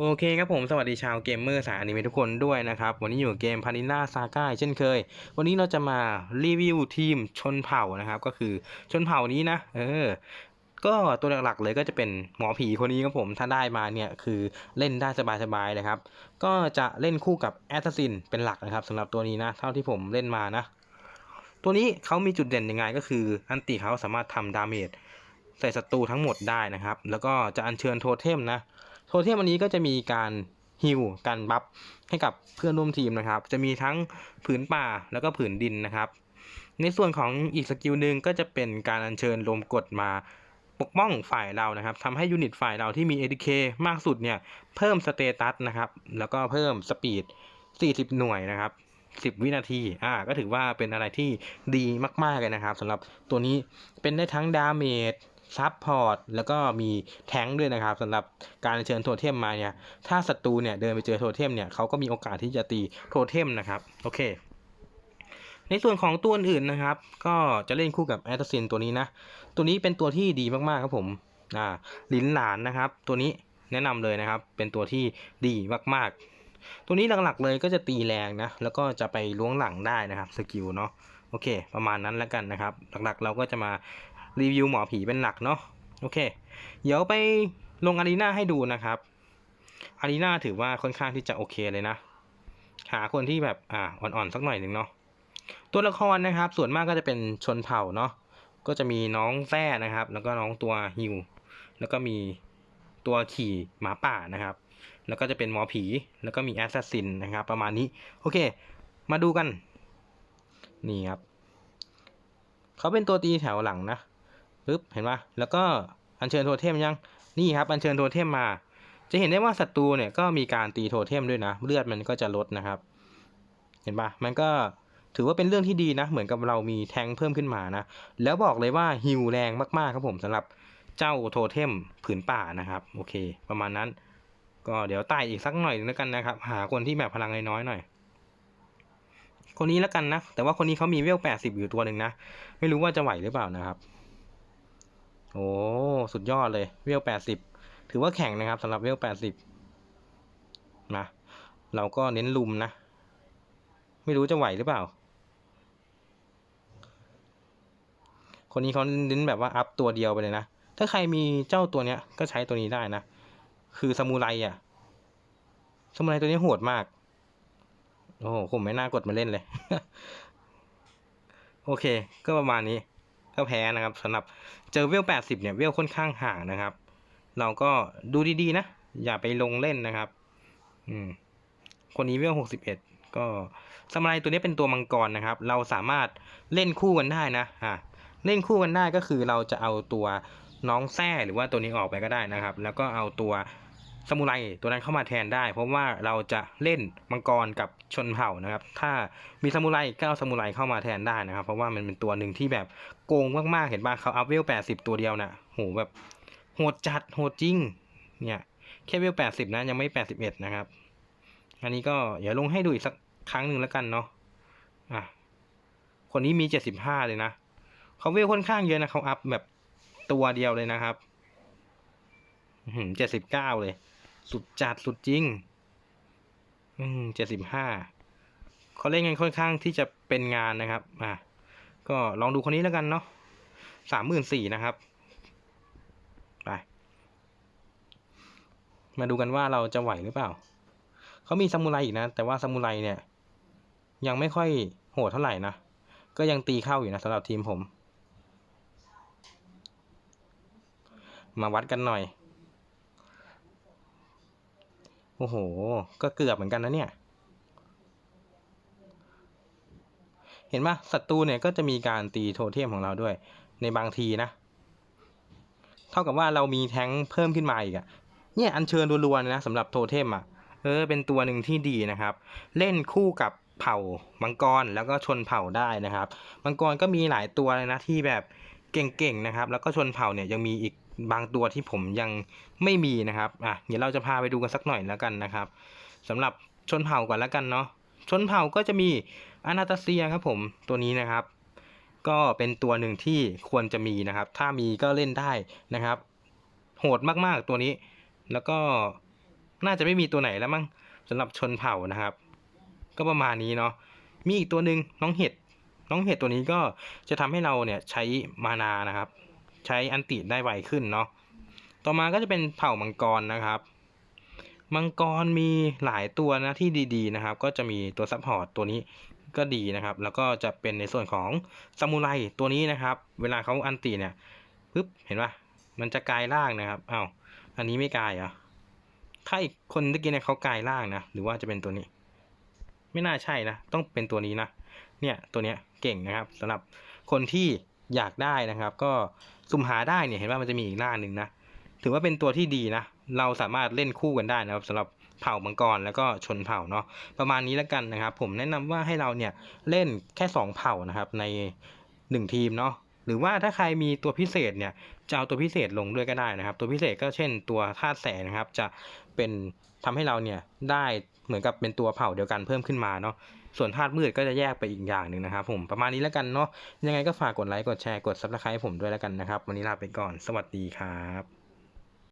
โอเคครับผมสวัสดีชาวเกมเมอร์สายอนิเมะทุกคนด้วยนะครับ วันนี้อยู่เกมพานิล่าซาก้าเช่นเคย วันนี้เราจะมารีวิวทีมชนเผ่านะครับ ก็คือชนเผ่านี้นะ เออ ก็ตัวหลักๆเลยก็จะเป็นหมอผีคนนี้ครับผมถ้าได้มาเนี่ยคือเล่นได้สบายๆเลยครับ ก็จะเล่นคู่กับแอสซัสซินเป็นหลักนะครับสำหรับตัวนี้นะ เท่าที่ผมเล่นมานะ ตัวนี้เขามีจุดเด่นยังไงก็คืออันติเขาสามารถทำดาเมจใส่ศัตรูทั้งหมดได้นะครับ แล้วก็จะอัญเชิญโทเทมนะ เทมอันนี้ก็จะมีการฮิวการบัฟให้กับเพื่อนร่วมทีมนะครับ จะมีทั้งผืนป่าแล้วก็ผืนดินนะครับ ในส่วนของอีกสกิลหนึ่งก็จะเป็นการอัญเชิญลมกดมาปกป้องฝ่ายเรานะครับทำให้ยูนิตฝ่ายเราที่มี ADK มากสุดเนี่ยเพิ่มสเตตัสนะครับ แล้วก็เพิ่มสปีด 40 หน่วยนะครับ 10 วินาที อ่า ก็ถือว่าเป็นอะไรที่ดีมาก ๆ เลยนะครับสำหรับตัวนี้เป็นได้ทั้งดาเมจ ซับพอร์ตแล้วก็มีแท้งด้วยนะครับสำหรับการเชิญโทเทมมาเนี่ยถ้าศัตรูเนี่ยเดินไปเจอโทเทมเนี่ยเขาก็มีโอกาสที่จะตีโทเทมนะครับโอเค ในส่วนของตัวอื่นนะครับ ก็จะเล่นคู่กับแอตซินตัวนี้นะ ตัวนี้เป็นตัวที่ดีมากๆครับผมอ่าลินหลานนะครับ ตัวนี้แนะนำเลยนะครับ เป็นตัวที่ดีมากๆ ตัวนี้หลักๆเลยก็จะตีแรงนะ แล้วก็จะไปล้วงหลังได้นะครับสกิลเนาะโอเค ประมาณนั้นแล้วกันนะครับ หลักๆเราก็จะมา รีวิวหมอผีเป็นหลักเนาะโอเค เดี๋ยวไปลงอารีนาให้ดูนะครับอารีนาถือว่าค่อนข้างที่จะโอเคเลยนะหาคนที่แบบอ่าอ่อนๆสักหน่อยหนึ่งเนาะตัวละครนะครับ ส่วนมากก็จะเป็นชนเผ่าเนาะก็จะมีน้องแท้นะครับ แล้วก็น้องตัวฮิวแล้วก็มีตัวขี่หมาป่านะครับ แล้วก็จะเป็นหมอผี แล้วก็มีแอสซัสซินนะครับ ประมาณนี้ โอเค มาดูกัน นี่ครับ เขาเป็นตัวตีแถวหลังนะ ปึ๊บเห็นปะแล้วก็อัญเชิญโทเทมยังนี่ครับอัญเชิญโทเทมมา จะเห็นได้ว่าศัตรูเนี่ยก็มีการตีโทเทมด้วยนะ เลือดมันก็จะลดนะครับ เห็นปะมันก็ถือว่าเป็นเรื่องที่ดีนะ เหมือนกับเรามีแทงเพิ่มขึ้นมานะ แล้วบอกเลยว่าฮิวแรงมากๆครับผมสำหรับเจ้าโทเทมผืนป่านะครับ โอเค ประมาณนั้น ก็เดี๋ยวไต่อีกสักหน่อยนึงแล้วกันนะครับ หาคนที่แบบพลังน้อยๆหน่อย คนนี้แล้วกันนะ แต่ว่าคนนี้เขามีเวลแปดสิบอยู่ตัวหนึ่งนะ ไม่รู้ว่าจะไหวหรือเปล่านะครับ โอ้สุดยอดเลยเวลแปดสิบถือว่าแข่งนะครับสำหรับเวลแปดสิบนะเราก็เน้นลุมนะ ไม่รู้จะไหวหรือเปล่า คนนี้เขาเน้นแบบว่าอัพตัวเดียวไปเลยนะ ถ้าใครมีเจ้าตัวเนี้ยก็ใช้ตัวนี้ได้นะ คือซามูไรอะซามูไรตัวนี้โหดมาก โอ้โหผมไม่น่ากดมาเล่นเลย โอเค ก็ประมาณนี้ ก็แพ้นะครับสำหรับเจอเวล 80 เนี่ยเวลค่อนข้างห่างนะครับ เราก็ดูดีๆนะ อย่าไปลงเล่นนะครับ อืม คนนี้เวล 61 ก็สมัยตัวนี้เป็นตัวมังกรนะครับ เราสามารถเล่นคู่กันได้นะอ่าเล่นคู่กันได้ก็คือเราจะเอาตัวน้องแท้หรือว่าตัวนี้ออกไปก็ได้นะครับ แล้วก็เอาตัว สมุไรตัวนั้นเข้ามาแทนได้ เพราะว่าเราจะเล่นมังกรกับชนเผ่านะครับ ถ้ามีสมุไรก็เอาสมุไรเข้ามาแทนได้นะครับ เพราะว่ามันเป็นตัวหนึ่งที่แบบโกงมากๆ เห็นป่ะเขาอัพเวล80ตัวเดียวนะ่ะโหแบบโหดจัดโหดจริง เนี่ยแค่เวล80นะยังไม่81นะครับ อันนี้ก็เดี๋ยวลงให้ดูอีกสักครั้งหนึ่งแล้วกันเนาะอะคนนี้มี75เลยนะเขาเวลค่อนข้างเยอะนะเขาอัพแบบตัวเดียวเลยนะครับเจ็ดสิบเก้าเลย สุดจัดสุดจริง อืมเจ็ดสิบห้าเขาเล่นกันค่อนข้างที่จะเป็นงานนะครับ อะ ก็ลองดูคนนี้แล้วกันเนาะสามหมื่นสี่นะครับ ไป มาดูกันว่าเราจะไหวหรือเปล่า เขามีซามูไรอีกนะ แต่ว่าซามูไรเนี่ย ยังไม่ค่อยโหดเท่าไหร่นะ ก็ยังตีเข้าอยู่นะสำหรับทีมผม มาวัดกันหน่อย โอ้โห ก็เกือบเหมือนกันนะเนี่ย เห็นปะศัตรูเนี่ยก็จะมีการตีโทเทมของเราด้วย ในบางทีนะ เท่ากับว่าเรามีแท้งเพิ่มขึ้นมาอีกอะเนี่ยอัญเชิญรัวๆนะสำหรับโทเทมอะเออเป็นตัวหนึ่งที่ดีนะครับ เล่นคู่กับเผ่ามังกรแล้วก็ชนเผ่าได้นะครับ มังกรก็มีหลายตัวเลยนะที่แบบเก่งๆนะครับ แล้วก็ชนเผ่าเนี่ยยังมีอีก บางตัวที่ผมยังไม่มีนะครับอะเดี๋ยวเราจะพาไปดูกันสักหน่อยแล้วกันนะครับสำหรับชนเผ่าก่อนแล้วกันเนาะชนเผ่าก็จะมีอนาตาเซียครับผมตัวนี้นะครับ ก็เป็นตัวหนึ่งที่ควรจะมีนะครับ ถ้ามีก็เล่นได้นะครับ โหดมากๆตัวนี้ แล้วก็น่าจะไม่มีตัวไหนแล้วมั้งสำหรับชนเผ่านะครับ ก็ประมาณนี้เนาะมีอีกตัวหนึ่งน้องเห็ดน้องเห็ดตัวนี้ก็จะทำให้เราเนี่ยใช้มานานะครับ ใช้อันติได้ไวขึ้นเนาะ ต่อมาก็จะเป็นเผ่ามังกรนะครับ มังกรมีหลายตัวนะที่ดีๆนะครับ ก็จะมีตัวซัพพอร์ตตัวนี้ก็ดีนะครับ แล้วก็จะเป็นในส่วนของซามูไรตัวนี้นะครับ เวลาเขาอันติเนี่ยปึ๊บเห็นปะมันจะกลายร่างนะครับอ้าวอันนี้ไม่กลายเหรอะถ้าอีกคนเมื่อกี้เนี่ยเขากลายร่างนะ หรือว่าจะเป็นตัวนี้ ไม่น่าใช่นะ ต้องเป็นตัวนี้นะ เนี่ยตัวเนี้ยเก่งนะครับสำหรับคนที่ อยากได้นะครับ ก็สุ่มหาได้เนี่ยเห็นว่ามันจะมีอีกหน้าหนึ่งนะถือว่าเป็นตัวที่ดีนะ เราสามารถเล่นคู่กันได้นะครับสำหรับเผ่ามังกรแล้วก็ชนเผ่าเนาะประมาณนี้แล้วกันนะครับ ผมแนะนำว่าให้เราเนี่ยเล่นแค่ 2 เผ่านะครับใน 1 ทีมเนาะ หรือว่าถ้าใครมีตัวพิเศษเนี่ยจะเอาตัวพิเศษลงด้วยก็ได้นะครับ ตัวพิเศษก็เช่นตัวธาตุแสงนะครับ จะเป็นทำให้เราเนี่ยได้เหมือนกับเป็นตัวเผ่าเดียวกันเพิ่มขึ้นมาเนาะส่วนธาตุมืดก็จะแยกไปอีกอย่างหนึ่งนะครับ ผมประมาณนี้แล้วกันเนาะยังไงก็ฝากกดไลค์กดแชร์กดซับสไครต์ผมด้วยแล้วกันนะครับ วันนี้ลาไปก่อนสวัสดีครับ